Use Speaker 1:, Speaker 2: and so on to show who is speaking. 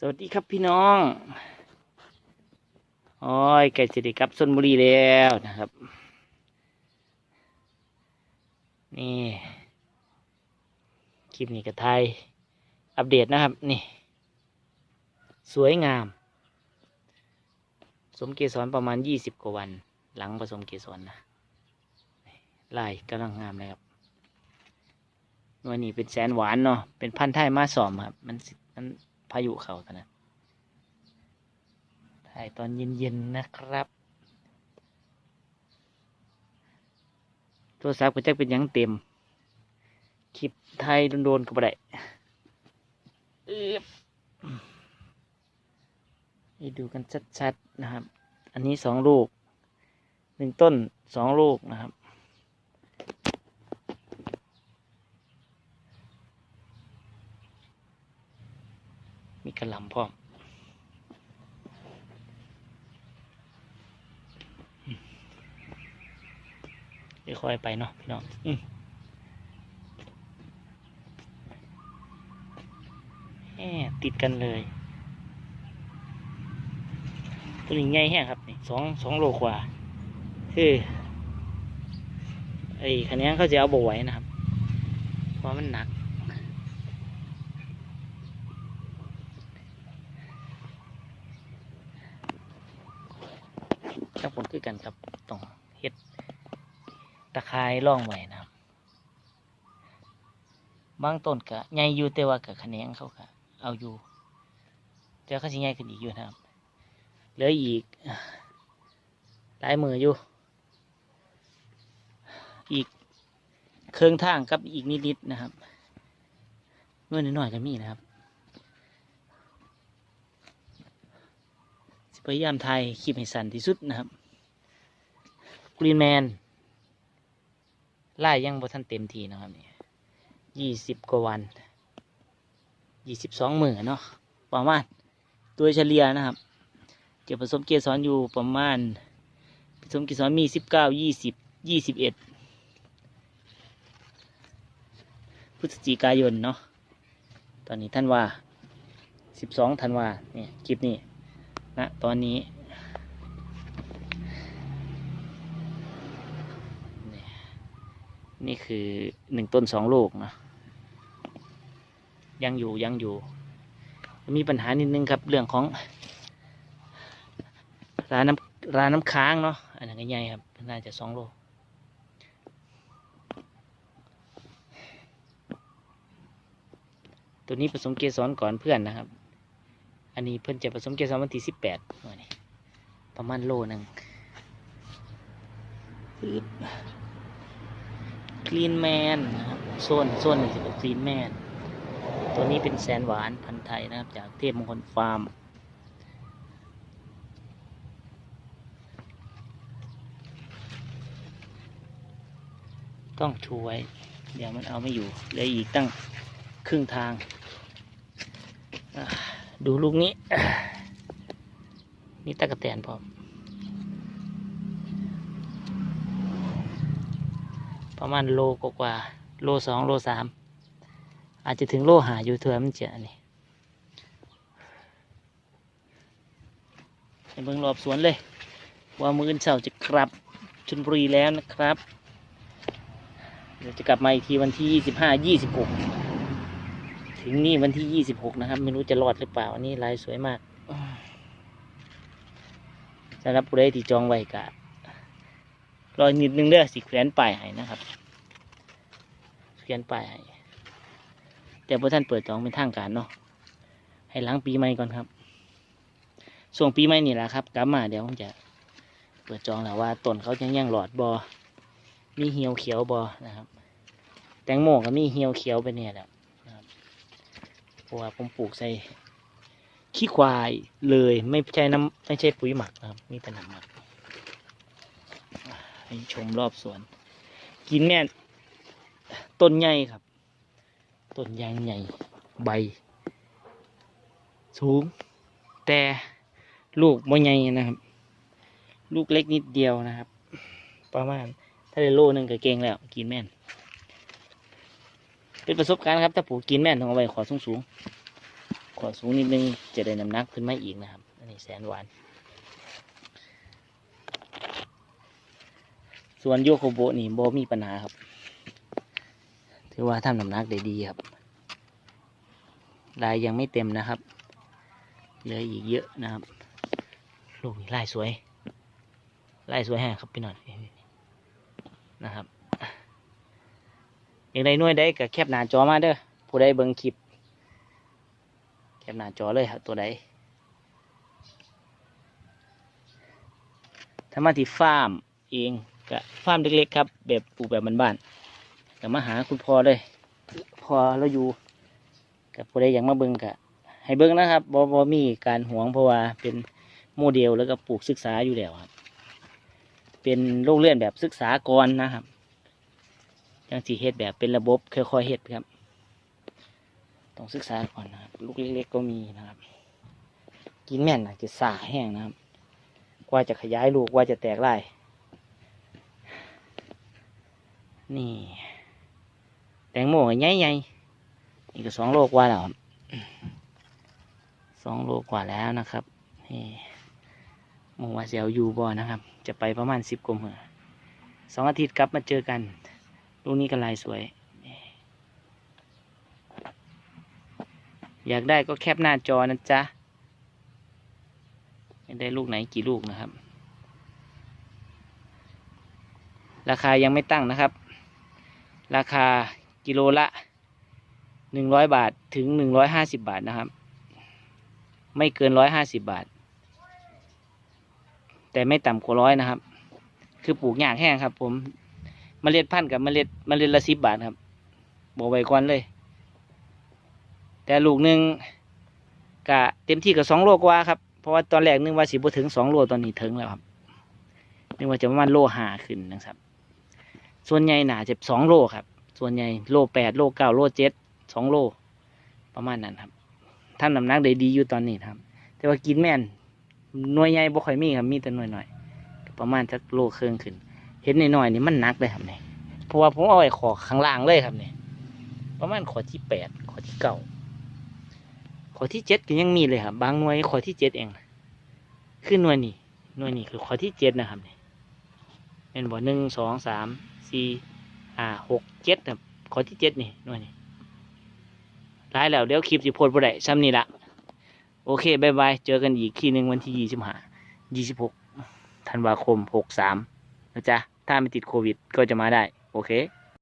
Speaker 1: สวัสดีครับพี่น้องโอ้ยไก่สิริครับชนบุรีแล้วนะครับ นี่ คลิปนี้กับไทย อัปเดตนะครับ นี่ สวยงาม สมเกสรประมาณยี่สิบกว่าวัน หลังผสมเกสรนะลายกำลังงามเลยครับวันนี้เป็นแสนหวานเนาะเป็นพันธุ์ไทยมาสอมครับ มันมัน พายุเขาตอนนั้นถ่ายตอนเย็นๆนะครับ โทรศัพท์ก็จะเป็นหยังเต็ม คลิปไทยโดนๆก็บ่ได้เอิบให้ดูกันชัดๆนะครับ อันนี้สองลูก หนึ่งต้นสองลูกนะครับ กระหลำพร้อมอืมค่อยๆไปเนาะพี่น้องอืมแหมติดกันเลยตัวนี้ใหญ่แห้งครับนี่สองสองโลกว่าคือไอ้คันนี้เขาจะเอาบไหว้นะครับ เพราะมันหนัก ทั้งผลคือกันครับต้องเฮ็ดตะไคร้ร่องไว้นะครับบางต้นก็ใหญ่อยู่แต่ว่ากับแขนงเขาก็เอาอยู่แต่เขาสิใหญ่ขึ้นอีกอยู่นะครับเหลืออีกหลายมืออยู่ อีกเครื่องทางกับอีกนิดๆนะครับเงื่อนน้อยๆก็มีนะครับ พยายามถ่ายคลิปให้สั้นที่สุดนะครับกรีนแมนไล่ยังบ่ทันเต็มทีนะครับนี่ยี่สิบกว่าวันยี่สิบสองหมือเนาะประมาณตัวเฉลี่ยนะครับจะผสมเกสรอยู่ประมาณผสมเกสรมีสิบเก้ายี่สิบยี่สิบเอ็ดพฤศจิกายนเนาะตอนนี้ท่านว่าสิบสองธันวาเนี่ยคลิปนี้ ณตอนนี้นี่นี่คือหนึ่งต้นสองลูกนะยังอยู่ยังอยู่ มีปัญหานิดนึงครับเรื่องของร้านน้ำร้านน้ำค้างเนาะอันนั้นก็ใหญ่ครับ น่าจะสองโลตัวนี้ผสมเกสรก่อนเพื่อนนะครับ อันนี้เพื่นจะผสมเกสรวันที่สิบแปดนี่ประมาณโลหนึ่งคลีนแมนนะครับโซนโซนนี่จะเป็นคลีนแมน ตัวนี้เป็นแสนหวานพันธุ์ไทยนะครับ จากเทพมงคลฟาร์ม ต้องชูไว้ เดี๋ยวมันเอาไม่อยู่เหลืออีกตั้งครึ่งทางอะ ดูลูกนี้ นี่ตะกะแตนพร้อม ประมาณโลกว่า โลสองโลสาม อาจจะถึงโลหาอยู่เถอะมันจะนี่ไปเบิ่งรอบสวนเลย ว่ามืออนเสาจะกลับชลบุรีแล้วนะครับ เดี๋ยวจะกลับมาอีกทีวันที่ยี่สิบห้ายี่สิบหก ถึงนี่วันที่ยี่สิบหกนะครับ ไม่รู้จะรอดหรือเปล่าอันนี้ลายสวยมากสำหรับผู้ใดที่จองไว้กะรอนิดนึงเด้อสิแขวนป้ายให้นะครับแขวนป้ายให้แต่พอท่านเปิดจองเป็นทางการเนาะให้หล้างปีใหม่ก่อนครับส่วงปีใหม่นี่แหละครับกลับมาเดี๋ยวผมจะเปิดจองแล้วว่าต้นเขายังยังหลอดบอมีเหี่ยวเขียวบอนะครับ แตงโมก็มีเหี่ยวเขียวไปเนี่ยแหละ เพราะว่าผมปลูกใส่ขี้ควายเลยไม่ใช่น้ำไม่ใช่ปุ๋ยหมักนะครับมีแต่น้ำหมักให้ชมรอบสวน กินแม่ต้นใหญ่ครับ ต้นยางใหญ่ใบ สูง แต่ลูกบ่ใหญ่นะครับ ลูกเล็กนิดเดียวนะครับ ประมาณถ้าได้โลนึงก็เก่งแล้ว กินแม่น เป็นประสบการณ์ครับ ถ้าปลูกกินแม่นต้องเอาไว้ขอสูงสูงขอสูงนิดนึงจะได้น้ำหนักขึ้นมาอีกนะครับ อันนี้แสนหวาน ส่วนโยโคโบนี่โบมีปัญหาครับ ถือว่าทำน้ำหนักได้ดีครับ ลายยังไม่เต็มนะครับ เหลืออีกเยอะนะครับ ลูกนี่ลายสวย ลายสวยแฮะครับพี่หน่อยนะครับ อย่างใดหน่วยใดก็แคบหน้าจอมาเด้อผู้ใดเบิ่งคลิปแคบหน้าจอเลยครับตัวใดถ้ามาที่ฟาร์มเองก็ฟาร์มเล็กๆครับ แบบปลูกแบบบ้านๆก็มาหาคุณพ่อเลยพอเราอยู่กับผู้ใดอยากมาเบิ่งก็ให้เบิ่งนะครับบ่บ่มีการหวงเพราะว่าเป็นโมเดลแล้วก็ปลูกศึกษาอยู่แล้วครับ เป็นโรงเรือนแบบศึกษาก่อนนะครับ ยังสีเฮ็ดแบบเป็นระบบค่อยๆเฮ็ดครับ ต้องศึกษาก่อนนะครับลูกเล็กๆก็มีนะครับ กินแม่นอาจะสาแห้งนะครับ กว่าจะขยายลูกกว่าจะแตกลายนี่ แตงโมใหญ่ใหญ่ๆนี่ก็สองโลกว่าแล้วสองโลกว่าแล้วนะครับนี่หมงว่าเสียวอยู่บ่นะครับ จะไปประมาณสิบกว่ามือสองอาทิตย์กลับมาเจอกัน ลูกนี้ก็ลายสวย อยากได้ก็แคปหน้าจอนะจ๊ะได้ลูกไหนกี่ลูกนะครับ ราคายังไม่ตั้งนะครับ ราคากิโลละหนึ่งร้อยบาทถึงหนึ่งร้อยห้าสิบบาทนะครับ ไม่เกินร้อยห้าสิบบาท แต่ไม่ต่ำกว่าร้อยนะครับ คือปลูกหญ้าแห้งครับผม เมล็ดพันธุ์กับเมล็ดเมล็ดละสิบบาทครับบอกไว้ก่อนเลย แต่ลูกหนึ่งกะเต็มที่กับสองโลกว่าครับเพราะว่าตอนแรกนึกว่าสิบถึงสองโลตอนนี้ถึงแล้วครับนึกว่าจะประมาณโลหาขึ้นนะครับ ส่วนใหญ่หนาจะสองโลครับ ส่วนใหญ่โลแปดโลเก้าโลเจ็ดสองโล ประมาณนั้นครับท่านน้ำหนักได้ดีอยู่ตอนนี้ครับ แต่ว่ากินแม่นหน่วยใหญ่บ่ค่อยมีครับมีแต่หน่วยหน่อยๆประมาณสักโลเครึ่งขึ้น ห็นหน่อยๆนี่มันหนักเลยครับเนี่ยเพราะว่าผมเอาไว้ขอข้างล่างเลยครับเนี่ยประมาณขอที่แปดขอที่เก้าขอที่เจ็ดก็ยังมีเลยครับ บางหน่วยขอที่เจ็ดเองคือหน่วยนี่หน่วยนี่คือขอที่เจ็ดนะครับเนี่ยเป็นบ่หนึ่งสองสามสี่ห้าหกเจ็ดครับขอที่เจ็ดนี่หน่วยนี่ร้ายแล้วเดี๋ยวคลิปสิโพดบ่ได้ซ้ำนี่ละโอเคบายบาย เจอกันอีกทีหนึ่งวันที่ยี่สิบห้ายี่สิบหกธันวาคมหกสามนะจ๊ะ ถ้าไม่ติดโควิดก็จะมาได้ โอเค